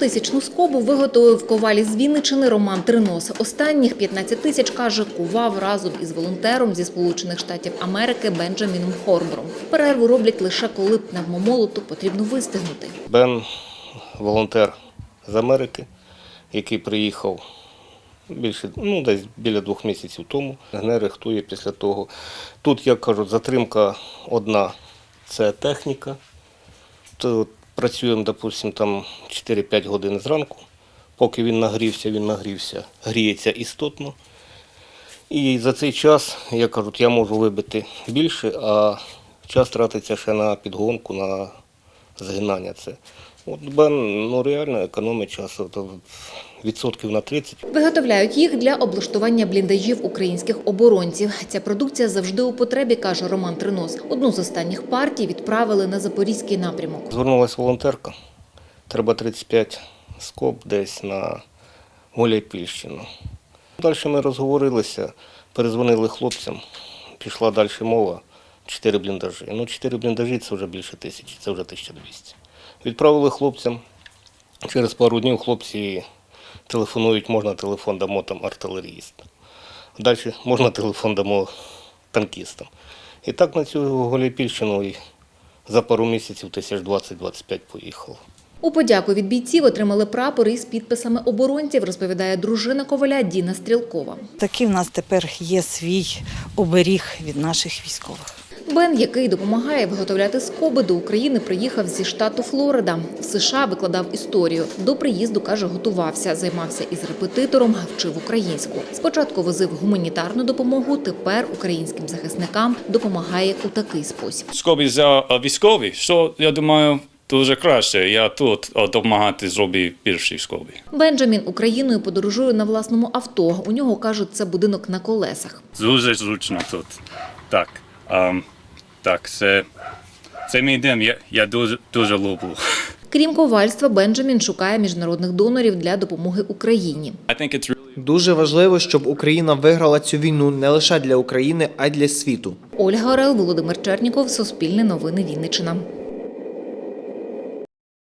Стотисячну скобу виготовив коваль із Вінничини Роман Тринос. Останніх 15 тисяч, каже, кував разом із волонтером зі Сполучених Штатів Америки Бенджаміном Хорбором. Перерву роблять лише коли пневмомолоту потрібно вистигнути. Бен волонтер з Америки, який приїхав більше, ну, десь біля двох місяців тому. Не рихтує після того. Тут, як кажуть, затримка одна це техніка. Працюємо, допустимо, там 4-5 годин зранку. Поки він нагрівся, він нагрівся, гріється істотно. І за цей час, як кажуть, я можу вибити більше, а час тратиться ще на підгонку, на згинання. Це. От Бен ну, реально економить часу відсотків на 30. Виготовляють їх для облаштування бліндажів українських оборонців. Ця продукція завжди у потребі, каже Роман Тринос. Одну з останніх партій відправили на запорізький напрямок. Звернулася волонтерка. Треба 35 скоб десь на Гуляйпільщину. Далі ми розговорилися, перезвонили хлопцям, пішла далі мова. Чотири бліндажі. Ну, чотири бліндажі це вже більше тисячі, це вже 1200. Відправили хлопцям. Через пару днів хлопці телефонують, можна телефон дамо там артилеріїстам. Далі можна телефон дамо танкістам. І так на цю Гуляйпільщину і за пару місяців тисяч 20-25 поїхало. У подяку від бійців отримали прапори із підписами оборонців, розповідає дружина коваля Діна Стрілкова. Такий в нас тепер є свій оберіг від наших військових. Бен, який допомагає виготовляти скоби до України, приїхав зі штату Флорида. В США викладав історію. До приїзду каже, готувався, займався із репетитором, вчив українську. Спочатку возив гуманітарну допомогу. Тепер українським захисникам допомагає у такий спосіб. Скобі за е, військові, що я думаю, дуже краще. Я тут е, допомагати зробив перші скобі. Бенджамін Україною подорожує на власному авто. У нього кажуть, це будинок на колесах. Дуже зручно тут. Так. Так, це, це мій дім. Я, я дуже, дуже люблю. Крім ковальства, Бенджамін шукає міжнародних донорів для допомоги Україні. Дуже важливо, щоб Україна виграла цю війну не лише для України, а й для світу. Ольга Орел, Володимир Черніков, Суспільне новини Вінниччина.